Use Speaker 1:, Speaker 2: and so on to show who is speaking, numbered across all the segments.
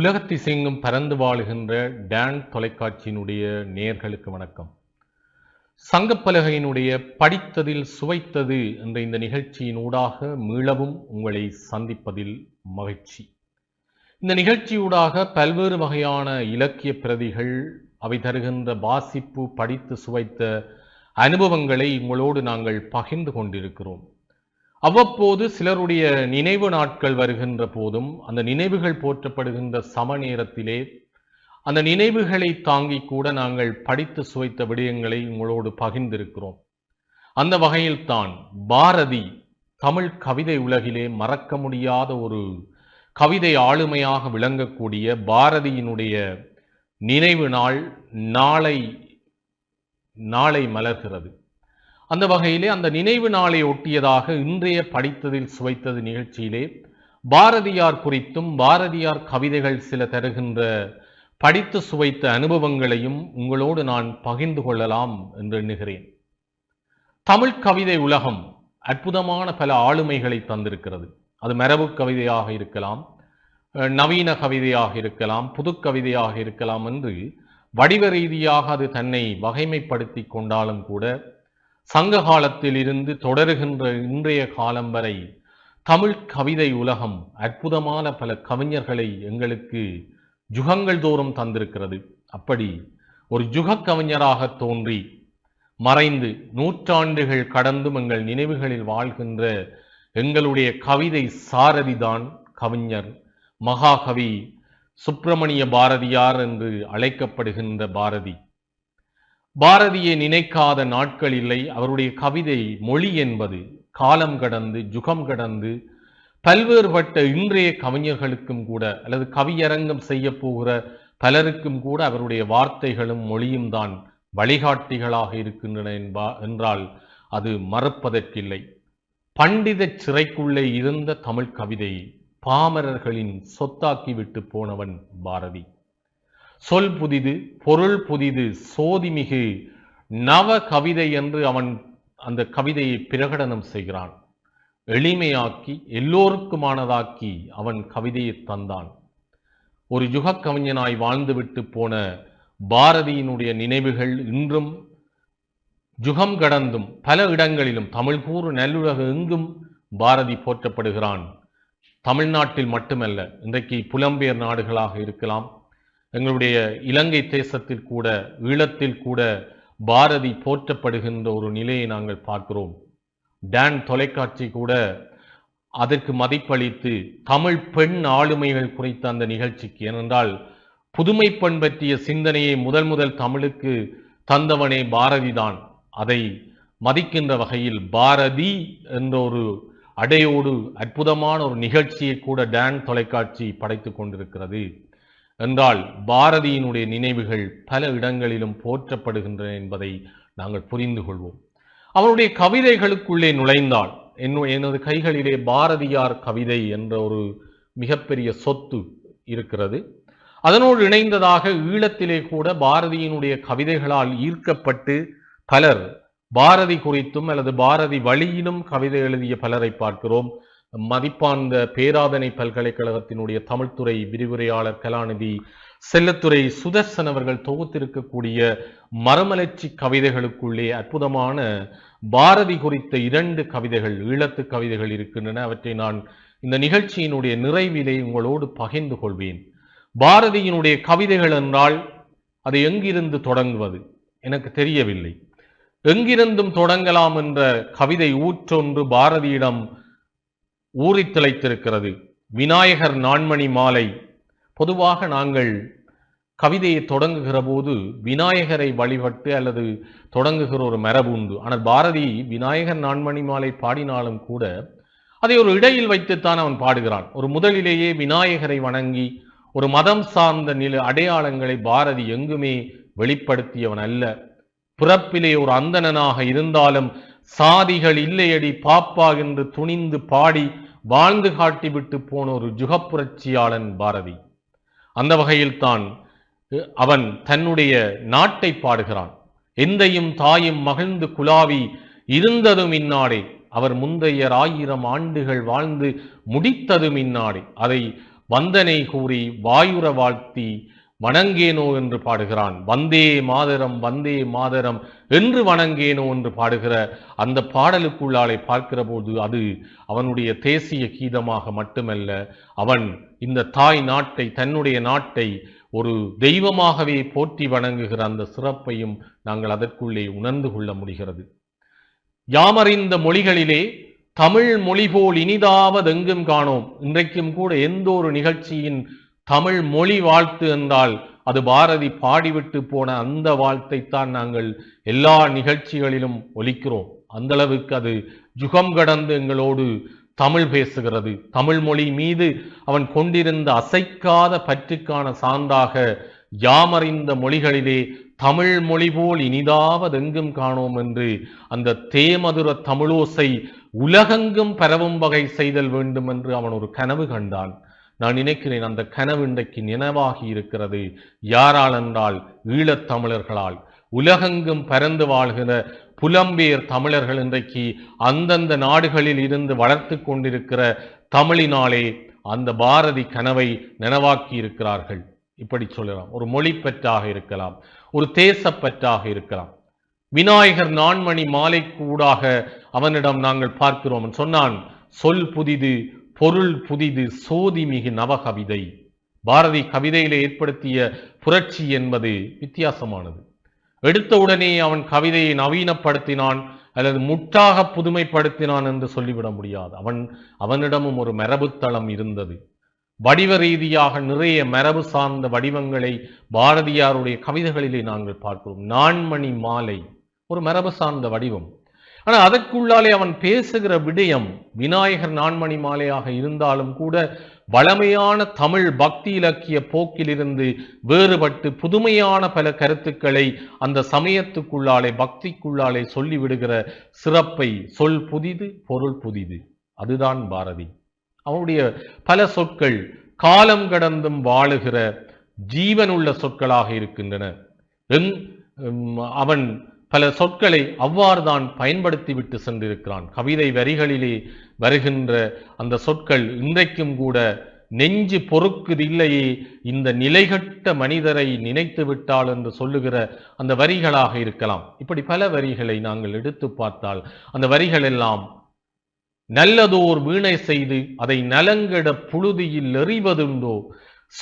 Speaker 1: உலகத்திசைங்கும் பறந்து வாழுகின்ற டேன் தொலைக்காட்சியினுடைய நேர்களுக்கு வணக்கம் சங்கப்பலகையினுடைய படித்ததில் சுவைத்தது என்ற இந்த நிகழ்ச்சியினூடாக மீளவும் உங்களை சந்திப்பதில் மகிழ்ச்சி இந்த நிகழ்ச்சியூடாக பல்வேறு வகையான இலக்கிய பிரதிகள் அவை தருகின்ற வாசிப்பு படித்து சுவைத்த அனுபவங்களை உங்களோடு நாங்கள் பகிர்ந்து கொண்டிருக்கிறோம் அவ்வப்போது சிலருடைய நினைவு நாட்கள் வருகின்ற போதும் அந்த நினைவுகள் போற்றப்படுகின்ற சம நேரத்திலே அந்த நினைவுகளை தாங்கி கூட நாங்கள் படித்து சுவைத்த விடயங்களை உங்களோடு பகிர்ந்திருக்கிறோம் அந்த வகையில் தான் பாரதி தமிழ் கவிதை உலகிலே மறக்க முடியாத ஒரு கவிதை ஆளுமையாக விளங்கக்கூடிய பாரதியினுடைய நினைவு நாள் நாளை நாளை மலர்கிறது அந்த வகையிலே அந்த நினைவு நாளை ஒட்டியதாக இன்றைய படித்ததில் சுவைத்தது நிகழ்ச்சியிலே பாரதியார் குறித்தும் பாரதியார் கவிதைகள் சில தருகின்ற படித்து சுவைத்த அனுபவங்களையும் உங்களோடு நான் பகிர்ந்து கொள்ளலாம் என்று எண்ணுகிறேன் தமிழ் கவிதை உலகம் அற்புதமான பல ஆளுமைகளை தந்திருக்கிறது அது மரபு கவிதையாக இருக்கலாம் நவீன கவிதையாக இருக்கலாம் புது கவிதையாக இருக்கலாம் என்று வடிவ ரீதியாக அது தன்னை வகைமைப்படுத்தி கொண்டாலும் கூட சங்க காலத்தில் இருந்து தொடருகின்ற இன்றைய காலம் வரை தமிழ் கவிதை உலகம் அற்புதமான பல கவிஞர்களை எங்களுக்கு ஜுகங்கள் தோறும் தந்திருக்கிறது அப்படி ஒரு ஜுக கவிஞராக தோன்றி மறைந்து நூற்றாண்டுகள் கடந்தும் எங்கள் நினைவுகளில் வாழ்கின்ற எங்களுடைய கவிதை சாரதிதான் கவிஞர் மகாகவி சுப்பிரமணிய பாரதியார் என்று அழைக்கப்படுகின்ற பாரதி பாரதியை நினைக்காத நாட்கள் இல்லை அவருடைய கவிதை மொழி என்பது காலம் கடந்து ஜுகம் கடந்து பல்வேறுபட்ட இன்றைய கவிஞர்களுக்கும் கூட அல்லது கவியரங்கம் செய்ய போகிற பலருக்கும் கூட அவருடைய வார்த்தைகளும் மொழியும் தான் வழிகாட்டிகளாக இருக்கின்றன என்பா என்றால் அது மறுப்பதற்கில்லை பண்டித சிறைக்குள்ளே இருந்த தமிழ் கவிதை பாமரர்களின் விட்டு போனவன் பாரதி சொல் புதிது பொருள் புதிது சோதிமிகு நவ கவிதை என்று அவன் அந்த கவிதையை பிரகடனம் செய்கிறான் எளிமையாக்கி எல்லோருக்குமானதாக்கி அவன் கவிதையை தந்தான் ஒரு யுக கவிஞனாய் வாழ்ந்துவிட்டு போன பாரதியினுடைய நினைவுகள் இன்றும் யுகம் கடந்தும் பல இடங்களிலும் தமிழ் கூறு நல்லுலக எங்கும் பாரதி போற்றப்படுகிறான் தமிழ்நாட்டில் மட்டுமல்ல இன்றைக்கு புலம்பெயர் நாடுகளாக இருக்கலாம் எங்களுடைய இலங்கை தேசத்தில் கூட ஈழத்தில் கூட பாரதி போற்றப்படுகின்ற ஒரு நிலையை நாங்கள் பார்க்கிறோம் டேன் தொலைக்காட்சி கூட அதற்கு மதிப்பளித்து தமிழ் பெண் ஆளுமைகள் குறித்த அந்த நிகழ்ச்சிக்கு ஏனென்றால் புதுமை பெண் பற்றிய சிந்தனையை முதல் முதல் தமிழுக்கு தந்தவனே பாரதிதான் அதை மதிக்கின்ற வகையில் பாரதி என்ற ஒரு அடையோடு அற்புதமான ஒரு நிகழ்ச்சியை கூட டேன் தொலைக்காட்சி படைத்து கொண்டிருக்கிறது என்றால் பாரதியினுடைய நினைவுகள் பல இடங்களிலும் போற்றப்படுகின்றன என்பதை நாங்கள் புரிந்து கொள்வோம் அவருடைய கவிதைகளுக்குள்ளே நுழைந்தால் என்னுடைய எனது கைகளிலே பாரதியார் கவிதை என்ற ஒரு மிகப்பெரிய சொத்து இருக்கிறது அதனோடு இணைந்ததாக ஈழத்திலே கூட பாரதியினுடைய கவிதைகளால் ஈர்க்கப்பட்டு பலர் பாரதி குறித்தும் அல்லது பாரதி வழியிலும் கவிதை எழுதிய பலரை பார்க்கிறோம் மதிப்பார்ந்த பேராதனை பல்கலைக்கழகத்தினுடைய தமிழ்துறை விரிவுரையாளர் கலாநிதி செல்லத்துறை சுதர்சன் அவர்கள் தொகுத்திருக்கக்கூடிய மரமலர்ச்சி கவிதைகளுக்குள்ளே அற்புதமான பாரதி குறித்த இரண்டு கவிதைகள் ஈழத்து கவிதைகள் இருக்கின்றன அவற்றை நான் இந்த நிகழ்ச்சியினுடைய நிறைவிலை உங்களோடு பகிர்ந்து கொள்வேன் பாரதியினுடைய கவிதைகள் என்றால் அதை எங்கிருந்து தொடங்குவது எனக்கு தெரியவில்லை எங்கிருந்தும் தொடங்கலாம் என்ற கவிதை ஊற்றொன்று பாரதியிடம் ஊறி விநாயகர் நான்மணி மாலை பொதுவாக நாங்கள் கவிதையை தொடங்குகிற போது விநாயகரை வழிபட்டு அல்லது தொடங்குகிற ஒரு மரபு உண்டு ஆனால் பாரதி விநாயகர் நான்மணி மாலை பாடினாலும் கூட அதை ஒரு இடையில் வைத்துத்தான் அவன் பாடுகிறான் ஒரு முதலிலேயே விநாயகரை வணங்கி ஒரு மதம் சார்ந்த நில அடையாளங்களை பாரதி எங்குமே வெளிப்படுத்தியவன் அல்ல பிறப்பிலே ஒரு அந்தணனாக இருந்தாலும் சாதிகள் இல்லையடி பாப்பா என்று துணிந்து பாடி வாழ்ந்து காட்டிவிட்டு போன ஒரு ஜுகப்புரட்சியாளன் பாரதி அந்த வகையில்தான் அவன் தன்னுடைய நாட்டை பாடுகிறான் எந்தையும் தாயும் மகிழ்ந்து குலாவி இருந்ததும் இந்நாடே அவர் முந்தையர் ஆயிரம் ஆண்டுகள் வாழ்ந்து முடித்ததும் இந்நாடே அதை வந்தனை கூறி வாயுர வாழ்த்தி வணங்கேனோ என்று பாடுகிறான் வந்தே மாதரம் வந்தே மாதரம் என்று வணங்கேனோ என்று பாடுகிற அந்த பாடலுக்குள்ளாலை பார்க்கிற போது அது அவனுடைய தேசிய கீதமாக மட்டுமல்ல அவன் இந்த தாய் நாட்டை தன்னுடைய நாட்டை ஒரு தெய்வமாகவே போற்றி வணங்குகிற அந்த சிறப்பையும் நாங்கள் அதற்குள்ளே உணர்ந்து கொள்ள முடிகிறது யாமறிந்த மொழிகளிலே தமிழ் மொழி போல் இனிதாவதெங்கும் காணோம் இன்றைக்கும் கூட எந்த ஒரு நிகழ்ச்சியின் தமிழ் மொழி வாழ்த்து என்றால் அது பாரதி பாடிவிட்டு போன அந்த வாழ்த்தைத்தான் நாங்கள் எல்லா நிகழ்ச்சிகளிலும் ஒலிக்கிறோம் அந்த அளவுக்கு அது ஜுகம் கடந்து எங்களோடு தமிழ் பேசுகிறது தமிழ் மொழி மீது அவன் கொண்டிருந்த அசைக்காத பற்றுக்கான சான்றாக யாமறிந்த மொழிகளிலே தமிழ் மொழி போல் இனிதாவது எங்கும் காணோம் என்று அந்த தேமதுர தமிழோசை உலகெங்கும் பரவும் வகை செய்தல் வேண்டும் என்று அவன் ஒரு கனவு கண்டான் நான் நினைக்கிறேன் அந்த கனவு இன்றைக்கு நினைவாகி இருக்கிறது யாரால் என்றால் ஈழத் தமிழர்களால் உலகெங்கும் பறந்து வாழ்கிற புலம்பெயர் தமிழர்கள் இன்றைக்கு அந்தந்த நாடுகளில் இருந்து வளர்த்து கொண்டிருக்கிற தமிழினாலே அந்த பாரதி கனவை நினைவாக்கி இருக்கிறார்கள் இப்படி சொல்லலாம் ஒரு மொழி பற்றாக இருக்கலாம் ஒரு தேசப்பற்றாக இருக்கலாம் விநாயகர் நான்மணி மாலை கூடாக அவனிடம் நாங்கள் பார்க்கிறோம் சொன்னான் சொல் புதிது பொருள் புதிது சோதி மிகு நவகவிதை பாரதி கவிதையில் ஏற்படுத்திய புரட்சி என்பது வித்தியாசமானது எடுத்தவுடனே அவன் கவிதையை நவீனப்படுத்தினான் அல்லது முட்டாக புதுமைப்படுத்தினான் என்று சொல்லிவிட முடியாது அவன் அவனிடமும் ஒரு மரபுத்தளம் இருந்தது வடிவ ரீதியாக நிறைய மரபு சார்ந்த வடிவங்களை பாரதியாருடைய கவிதைகளிலே நாங்கள் பார்க்கிறோம் நான்மணி மாலை ஒரு மரபு சார்ந்த வடிவம் ஆனா அதற்குள்ளாலே அவன் பேசுகிற விடயம் விநாயகர் நான்மணி மாலையாக இருந்தாலும் கூட வளமையான தமிழ் பக்தி இலக்கிய போக்கிலிருந்து வேறுபட்டு புதுமையான பல கருத்துக்களை அந்த சமயத்துக்குள்ளாலே பக்திக்குள்ளாலே சொல்லிவிடுகிற சிறப்பை சொல் புதிது பொருள் புதிது அதுதான் பாரதி அவனுடைய பல சொற்கள் காலம் கடந்தும் வாழுகிற ஜீவனுள்ள சொற்களாக இருக்கின்றன அவன் பல சொற்களை அவ்வாறு தான் பயன்படுத்திவிட்டு சென்றிருக்கிறான் கவிதை வரிகளிலே வருகின்ற அந்த சொற்கள் இன்றைக்கும் கூட நெஞ்சு பொறுக்குது இல்லையே இந்த நிலைகட்ட மனிதரை நினைத்து விட்டால் என்று சொல்லுகிற அந்த வரிகளாக இருக்கலாம் இப்படி பல வரிகளை நாங்கள் எடுத்து பார்த்தால் அந்த வரிகள் எல்லாம் நல்லதோர் வீணை செய்து அதை நலங்கட புழுதியில் எறிவதுண்டோ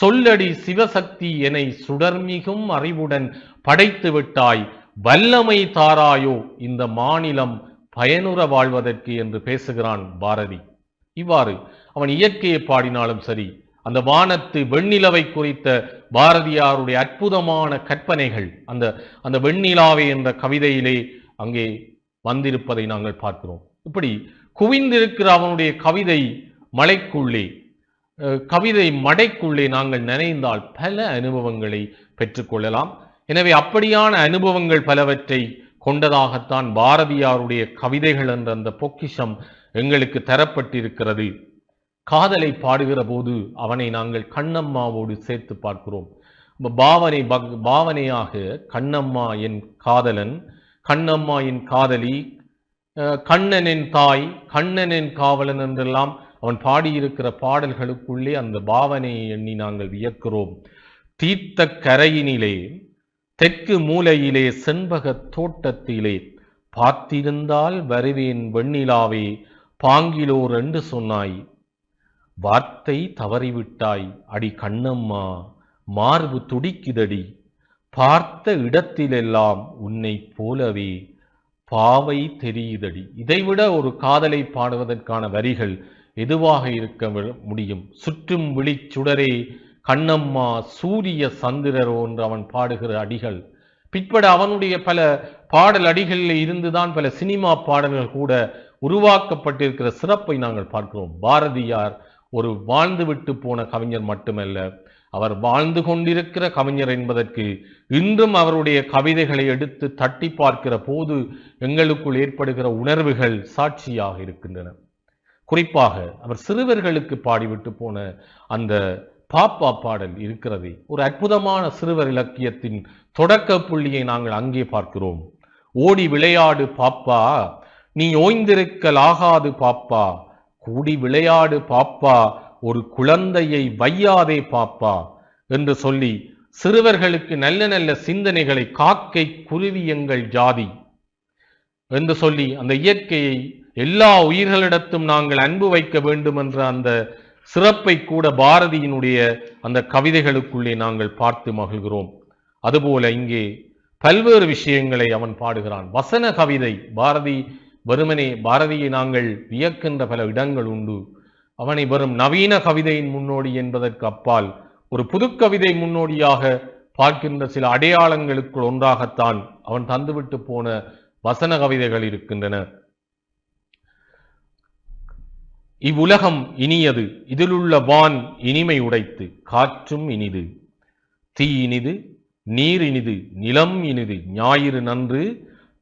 Speaker 1: சொல்லடி சிவசக்தி என சுடர்மிகும் அறிவுடன் படைத்து விட்டாய் வல்லமை தாராயோ இந்த மாநிலம் பயனுற வாழ்வதற்கு என்று பேசுகிறான் பாரதி இவ்வாறு அவன் இயற்கையை பாடினாலும் சரி அந்த வானத்து வெண்ணிலவை குறித்த பாரதியாருடைய அற்புதமான கற்பனைகள் அந்த அந்த வெண்ணிலாவை என்ற கவிதையிலே அங்கே வந்திருப்பதை நாங்கள் பார்க்கிறோம் இப்படி குவிந்திருக்கிற அவனுடைய கவிதை மலைக்குள்ளே கவிதை மடைக்குள்ளே நாங்கள் நினைந்தால் பல அனுபவங்களை பெற்றுக்கொள்ளலாம் எனவே அப்படியான அனுபவங்கள் பலவற்றை கொண்டதாகத்தான் பாரதியாருடைய கவிதைகள் என்ற அந்த பொக்கிஷம் எங்களுக்கு தரப்பட்டிருக்கிறது காதலை பாடுகிற போது அவனை நாங்கள் கண்ணம்மாவோடு சேர்த்து பார்க்கிறோம் பாவனை பாவனையாக கண்ணம்மா என் காதலன் கண்ணம்மா என் காதலி கண்ணனின் தாய் கண்ணனின் காவலன் என்றெல்லாம் அவன் பாடியிருக்கிற பாடல்களுக்குள்ளே அந்த பாவனையை எண்ணி நாங்கள் வியக்கிறோம் தீர்த்த கரையினிலே தெற்கு மூலையிலே செண்பகத் தோட்டத்திலே பார்த்திருந்தால் வருவேன் வெண்ணிலாவே பாங்கிலோர் என்று சொன்னாய் வார்த்தை தவறிவிட்டாய் அடி கண்ணம்மா மார்பு துடிக்குதடி பார்த்த இடத்திலெல்லாம் உன்னை போலவே பாவை தெரியுதடி இதைவிட ஒரு காதலை பாடுவதற்கான வரிகள் எதுவாக இருக்க முடியும் சுற்றும் விழிச்சுடரே கண்ணம்மா சூரிய சந்திரரோ என்று அவன் பாடுகிற அடிகள் பிற்பட அவனுடைய பல பாடல் அடிகளில் இருந்துதான் பல சினிமா பாடல்கள் கூட உருவாக்கப்பட்டிருக்கிற சிறப்பை நாங்கள் பார்க்கிறோம் பாரதியார் ஒரு வாழ்ந்துவிட்டு போன கவிஞர் மட்டுமல்ல அவர் வாழ்ந்து கொண்டிருக்கிற கவிஞர் என்பதற்கு இன்றும் அவருடைய கவிதைகளை எடுத்து தட்டி பார்க்கிற போது எங்களுக்குள் ஏற்படுகிற உணர்வுகள் சாட்சியாக இருக்கின்றன குறிப்பாக அவர் சிறுவர்களுக்கு பாடிவிட்டு போன அந்த பாப்பா பாடல் இருக்கிறது ஒரு அற்புதமான சிறுவர் இலக்கியத்தின் தொடக்க புள்ளியை நாங்கள் அங்கே பார்க்கிறோம் ஓடி விளையாடு பாப்பா நீ ஓய்ந்திருக்கலாகாது பாப்பா கூடி விளையாடு பாப்பா ஒரு குழந்தையை வையாதே பாப்பா என்று சொல்லி சிறுவர்களுக்கு நல்ல நல்ல சிந்தனைகளை காக்கை குருவி எங்கள் ஜாதி என்று சொல்லி அந்த இயற்கையை எல்லா உயிர்களிடத்தும் நாங்கள் அன்பு வைக்க வேண்டும் என்ற அந்த சிறப்பை கூட பாரதியினுடைய அந்த கவிதைகளுக்குள்ளே நாங்கள் பார்த்து மகிழ்கிறோம் அதுபோல இங்கே பல்வேறு விஷயங்களை அவன் பாடுகிறான் வசன கவிதை பாரதி வருமனே பாரதியை நாங்கள் வியக்கின்ற பல இடங்கள் உண்டு அவனை வரும் நவீன கவிதையின் முன்னோடி என்பதற்கு அப்பால் ஒரு புதுக்கவிதை முன்னோடியாக பார்க்கின்ற சில அடையாளங்களுக்குள் ஒன்றாகத்தான் அவன் தந்துவிட்டு போன வசன கவிதைகள் இருக்கின்றன இவ்வுலகம் இனியது இதிலுள்ள வான் இனிமை உடைத்து காற்றும் இனிது தீ இனிது நீர் இனிது நிலம் இனிது ஞாயிறு நன்று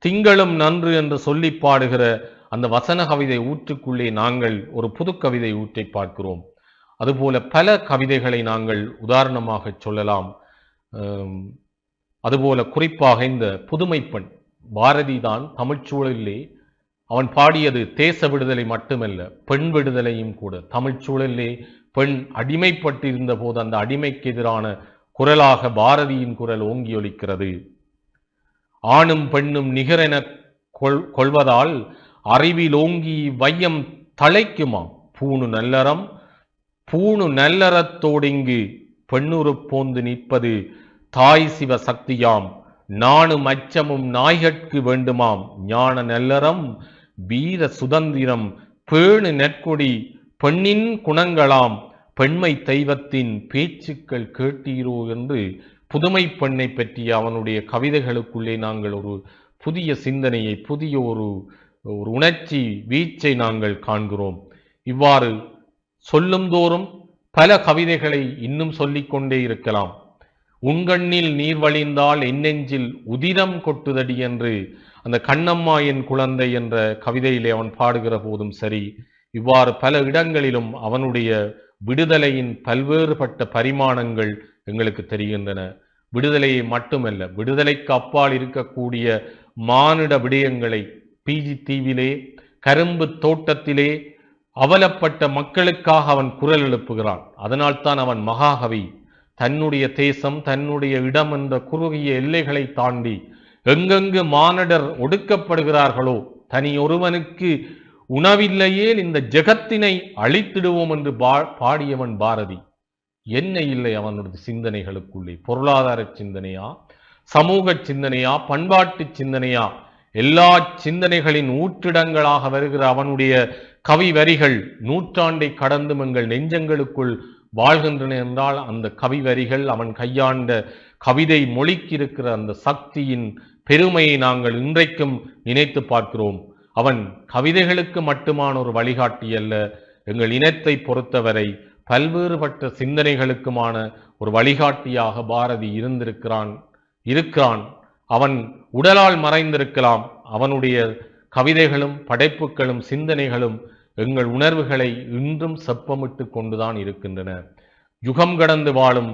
Speaker 1: திங்களும் நன்று என்று சொல்லி பாடுகிற அந்த வசன கவிதை ஊற்றுக்குள்ளே நாங்கள் ஒரு புது கவிதை ஊற்றை பார்க்கிறோம் அதுபோல பல கவிதைகளை நாங்கள் உதாரணமாக சொல்லலாம் அதுபோல குறிப்பாக இந்த புதுமைப்பண் பாரதி தான் தமிழ்ச்சூழலிலே அவன் பாடியது தேச விடுதலை மட்டுமல்ல பெண் விடுதலையும் கூட தமிழ் சூழலிலே பெண் அடிமைப்பட்டிருந்த போது அந்த அடிமைக்கு எதிரான குரலாக பாரதியின் குரல் ஓங்கி ஒலிக்கிறது ஆணும் பெண்ணும் நிகரென கொள் கொள்வதால் அறிவில் ஓங்கி வையம் தழைக்குமாம் பூணு நல்லறம் பூணு நல்லறத்தோடு இங்கு பெண்ணுறு போந்து நிற்பது தாய் சிவ சக்தியாம் நானும் அச்சமும் நாய்கட்கு வேண்டுமாம் ஞான நல்லறம் வீர சுதந்திரம் பேணு நெற்கொடி பெண்ணின் குணங்களாம் பெண்மை தெய்வத்தின் பேச்சுக்கள் கேட்டீரோ என்று புதுமை பெண்ணை பற்றிய அவனுடைய கவிதைகளுக்குள்ளே நாங்கள் ஒரு புதிய சிந்தனையை புதிய ஒரு ஒரு உணர்ச்சி வீச்சை நாங்கள் காண்கிறோம் இவ்வாறு தோறும் பல கவிதைகளை இன்னும் சொல்லிக்கொண்டே இருக்கலாம் உங்கண்ணில் நீர் வழிந்தால் என்னெஞ்சில் உதிரம் கொட்டுதடி என்று அந்த கண்ணம்மா என் குழந்தை என்ற கவிதையிலே அவன் பாடுகிற போதும் சரி இவ்வாறு பல இடங்களிலும் அவனுடைய விடுதலையின் பல்வேறுபட்ட பரிமாணங்கள் எங்களுக்கு தெரிகின்றன விடுதலையை மட்டுமல்ல விடுதலைக்கு அப்பால் இருக்கக்கூடிய மானிட விடயங்களை பிஜி தீவிலே கரும்பு தோட்டத்திலே அவலப்பட்ட மக்களுக்காக அவன் குரல் எழுப்புகிறான் அதனால்தான் அவன் மகாகவி தன்னுடைய தேசம் தன்னுடைய இடம் என்ற குறுகிய எல்லைகளை தாண்டி எங்கெங்கு மானடர் ஒடுக்கப்படுகிறார்களோ தனி ஒருவனுக்கு உணவில்லையே இந்த ஜெகத்தினை அழித்திடுவோம் என்று பாடியவன் பாரதி என்ன இல்லை அவனுடைய சிந்தனைகளுக்குள்ளே பொருளாதார சிந்தனையா சமூக சிந்தனையா பண்பாட்டு சிந்தனையா எல்லா சிந்தனைகளின் ஊற்றிடங்களாக வருகிற அவனுடைய கவி வரிகள் நூற்றாண்டை கடந்தும் எங்கள் நெஞ்சங்களுக்குள் வாழ்கின்றன என்றால் அந்த கவி வரிகள் அவன் கையாண்ட கவிதை மொழிக்கு இருக்கிற அந்த சக்தியின் பெருமையை நாங்கள் இன்றைக்கும் நினைத்து பார்க்கிறோம் அவன் கவிதைகளுக்கு மட்டுமான ஒரு வழிகாட்டி அல்ல எங்கள் இனத்தை பொறுத்தவரை பல்வேறுபட்ட சிந்தனைகளுக்குமான ஒரு வழிகாட்டியாக பாரதி இருந்திருக்கிறான் இருக்கிறான் அவன் உடலால் மறைந்திருக்கலாம் அவனுடைய கவிதைகளும் படைப்புகளும் சிந்தனைகளும் எங்கள் உணர்வுகளை இன்றும் செப்பமிட்டு கொண்டுதான் இருக்கின்றன யுகம் கடந்து வாழும்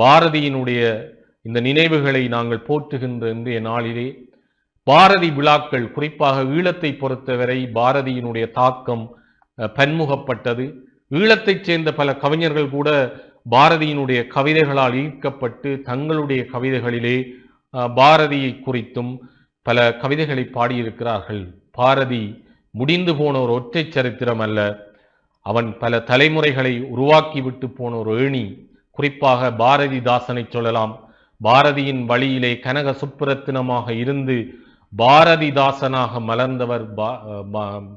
Speaker 1: பாரதியினுடைய இந்த நினைவுகளை நாங்கள் போற்றுகின்ற இன்றைய நாளிலே பாரதி விழாக்கள் குறிப்பாக ஈழத்தை பொறுத்தவரை பாரதியினுடைய தாக்கம் பன்முகப்பட்டது ஈழத்தைச் சேர்ந்த பல கவிஞர்கள் கூட பாரதியினுடைய கவிதைகளால் ஈர்க்கப்பட்டு தங்களுடைய கவிதைகளிலே பாரதியை குறித்தும் பல கவிதைகளை பாடியிருக்கிறார்கள் பாரதி முடிந்து போன ஒரு ஒற்றை சரித்திரம் அல்ல அவன் பல தலைமுறைகளை உருவாக்கி விட்டு போன ஒரு ஏணி குறிப்பாக பாரதி தாசனை சொல்லலாம் பாரதியின் வழியிலே கனக சுப்புரத்தினமாக இருந்து பாரதிதாசனாக மலர்ந்தவர்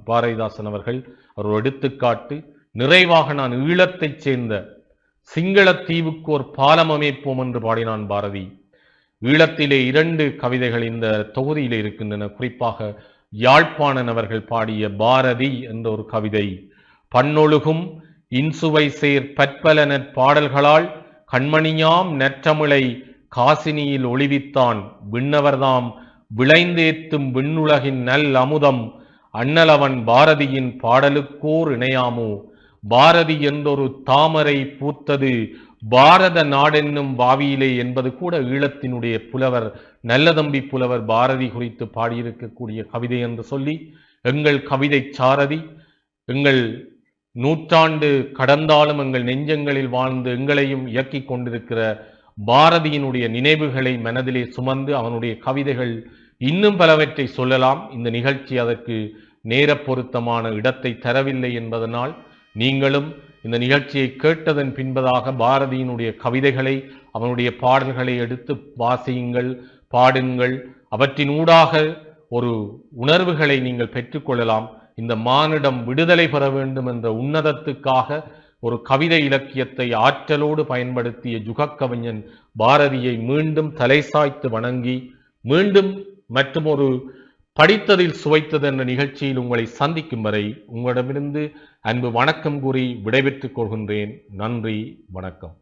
Speaker 1: பாரதிதாசன் அவர்கள் அவர் எடுத்துக்காட்டு நிறைவாக நான் ஈழத்தைச் சேர்ந்த சிங்கள தீவுக்கு ஒரு பாலம் அமைப்போம் என்று பாடினான் பாரதி ஈழத்திலே இரண்டு கவிதைகள் இந்த தொகுதியில் இருக்கின்றன குறிப்பாக யாழ்ப்பாணன் அவர்கள் பாடிய பாரதி என்ற ஒரு கவிதை பன்னொழுகும் இன்சுவை சேர் பற்பல நற்பாடல்களால் கண்மணியாம் நற்றமிழை காசினியில் ஒளிவித்தான் விண்ணவர்தாம் விளைந்தேத்தும் விண்ணுலகின் நல் அமுதம் அண்ணலவன் பாரதியின் பாடலுக்கோர் இணையாமோ பாரதி என்றொரு தாமரை பூத்தது பாரத நாடென்னும் பாவியிலே என்பது கூட ஈழத்தினுடைய புலவர் நல்லதம்பி புலவர் பாரதி குறித்து பாடியிருக்கக்கூடிய கவிதை என்று சொல்லி எங்கள் கவிதை சாரதி எங்கள் நூற்றாண்டு கடந்தாலும் எங்கள் நெஞ்சங்களில் வாழ்ந்து எங்களையும் இயக்கிக் கொண்டிருக்கிற பாரதியினுடைய நினைவுகளை மனதிலே சுமந்து அவனுடைய கவிதைகள் இன்னும் பலவற்றை சொல்லலாம் இந்த நிகழ்ச்சி அதற்கு நேர பொருத்தமான இடத்தை தரவில்லை என்பதனால் நீங்களும் இந்த நிகழ்ச்சியை கேட்டதன் பின்பதாக பாரதியினுடைய கவிதைகளை அவனுடைய பாடல்களை எடுத்து வாசியுங்கள் பாடுங்கள் அவற்றினூடாக ஒரு உணர்வுகளை நீங்கள் பெற்றுக்கொள்ளலாம் இந்த மானிடம் விடுதலை பெற வேண்டும் என்ற உன்னதத்துக்காக ஒரு கவிதை இலக்கியத்தை ஆற்றலோடு பயன்படுத்திய ஜுகக்கவிஞன் பாரதியை மீண்டும் தலை சாய்த்து வணங்கி மீண்டும் மற்றும் ஒரு படித்ததில் சுவைத்தது என்ற நிகழ்ச்சியில் உங்களை சந்திக்கும் வரை உங்களிடமிருந்து அன்பு வணக்கம் கூறி விடைபெற்றுக் கொள்கின்றேன் நன்றி வணக்கம்